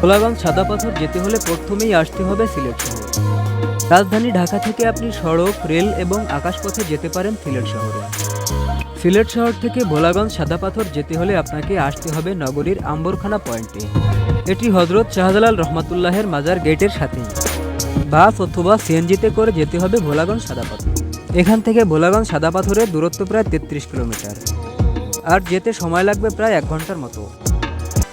ভোলাগঞ্জ সাদা পাথর যেতে হলে প্রথমেই আসতে হবে সিলেট শহর। রাজধানী ঢাকা থেকে আপনি সড়ক, রেল এবং আকাশপথে যেতে পারেন সিলেট শহরে। সিলেট শহর থেকে ভোলাগঞ্জ সাদা পাথর যেতে হলে আপনাকে আসতে হবে নগরীর আম্বরখানা পয়েন্টে। এটি হজরত শাহজালাল রহমাতুল্লাহের মাজার গেটের সাথেই। বাস অথবা সিএনজিতে করে যেতে হবে ভোলাগঞ্জ সাদা পাথর। এখান থেকে ভোলাগঞ্জ সাদা পাথরের দূরত্ব প্রায় তেত্রিশ কিলোমিটার। আর যেতে সময় লাগবে প্রায় এক ঘণ্টার মতো।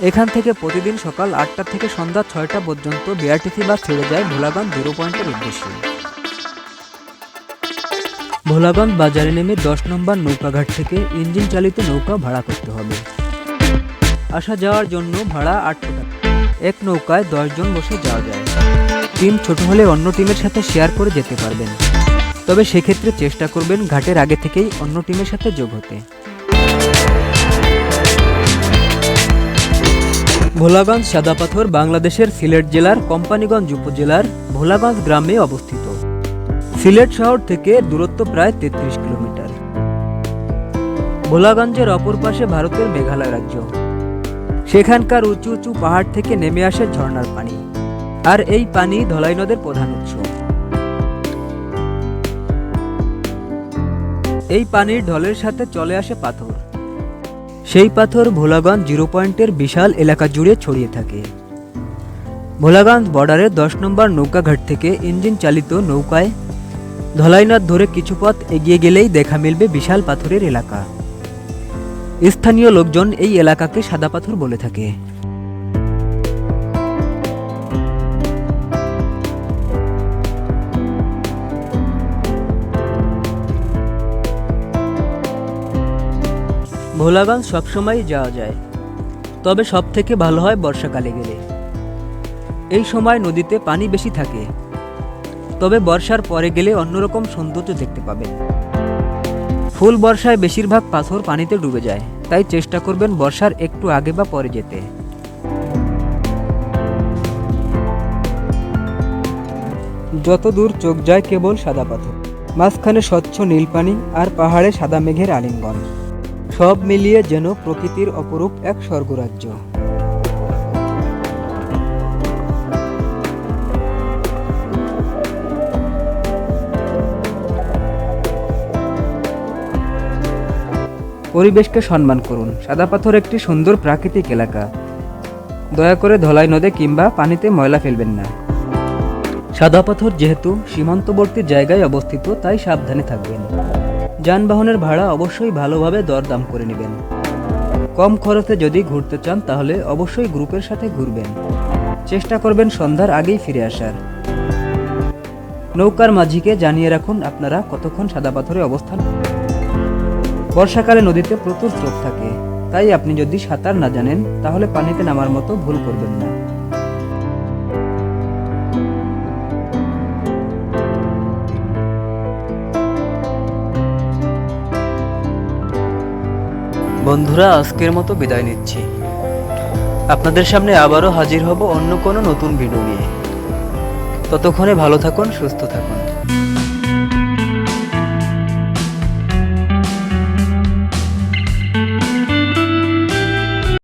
এখান থেকে প্রতিদিন সকাল আটটা থেকে সন্ধ্যা ছয়টা পর্যন্ত বিআরটিসি বাস ছেড়ে যায় ভোলাগঞ্জ জিরো পয়েন্টের উদ্দেশ্যে। ভোলাগঞ্জ বাজারে নেমে দশ নম্বর নৌকাঘাট থেকে ইঞ্জিন চালিত নৌকা ভাড়া করতে হবে। আসা যাওয়ার জন্য ভাড়া আটশো টাকা। এক নৌকায় দশজন বসে যাওয়া যায়। টিম ছোট হলে অন্য টিমের সাথে শেয়ার করে যেতে পারবেন। তবে সেক্ষেত্রে চেষ্টা করবেন ঘাটের আগে থেকেই অন্য টিমের সাথে যোগ হতে। ভোলাগঞ্জ সাদাপাথর বাংলাদেশের সিলেট জেলার কোম্পানিগঞ্জ উপজেলার ভোলাগঞ্জ গ্রামে অবস্থিত। সিলেট শহর থেকে দূরত্ব প্রায় তেত্রিশ কিলোমিটার। ভোলাগঞ্জের অপর পাশে ভারতের মেঘালয় রাজ্য। সেখানকার উঁচু উঁচু পাহাড় থেকে নেমে আসে ঝর্ণার পানি। আর এই পানি ধলাই নদের প্রধান উৎস। এই পানির ঢলের সাথে চলে আসে পাথর। সেই পাথর ভোলাগঞ্জ জিরো পয়েন্টের বিশাল এলাকা জুড়ে ছড়িয়ে থাকে। ভোলাগঞ্জ বর্ডারের দশ নম্বর নৌকাঘাট থেকে ইঞ্জিন চালিত নৌকায় ধলাইনাথ ধরে কিছু পথ এগিয়ে গেলেই দেখা মিলবে বিশাল পাথরের এলাকা। স্থানীয় লোকজন এই এলাকাকে সাদা পাথর বলে থাকে। ভোলাগঞ্জ সবসময় যাওয়া যায়। তবে সব থেকে ভালো হয় বর্ষাকালে গেলে। এই সময় নদীতে পানি বেশি থাকে। তবে বর্ষার পরে গেলে অন্যরকম সৌন্দর্য দেখতে পাবেন। ফুল বর্ষায় বেশিরভাগ পাথর পানিতে ডুবে যায়। তাই চেষ্টা করবেন বর্ষার একটু আগে বা পরে যেতে। যত দূর চোখ যায় কেবল সাদা পাথর। মাঝখানে স্বচ্ছ নীল পানি আর পাহাড়ে সাদা মেঘের আলিঙ্গন। সব মিলিয়ে যেন প্রকৃতির অপরূপ এক স্বর্গরাজ্য। পরিবেশকে সম্মান করুন। সাদা পাথর একটি সুন্দর প্রাকৃতিক এলাকা। দয়া করে ধলাই নদে কিংবা পানিতে ময়লা ফেলবেন না। সাদা পাথর যেহেতু সীমান্তবর্তী জায়গায় অবস্থিত, তাই সাবধানে থাকবেন। যানবাহনের ভাড়া অবশ্যই ভালোভাবে দরদাম করে নেবেন। কম খরচে যদি ঘুরতে চান, তাহলে অবশ্যই গ্রুপের সাথে ঘুরবেন। চেষ্টা করবেন সন্ধ্যার আগেই ফিরে আসার। নৌকার মাঝিকে জানিয়ে রাখুন, আপনারা কতক্ষণ সাদা পাথরে অবস্থান বর্ষাকালে নদীতে প্রচুর স্রোত থাকে। তাই আপনি যদি সাঁতার না জানেন, তাহলে পানিতে নামার মতো ভুল করবেন না। বন্ধুরা, আজকের মতো বিদায় নিচ্ছি। আপনাদের সামনে আবারও হাজির হব অন্য কোনো নতুন ভিডিও নিয়ে। ততক্ষণে ভালো থাকুন, সুস্থ থাকুন।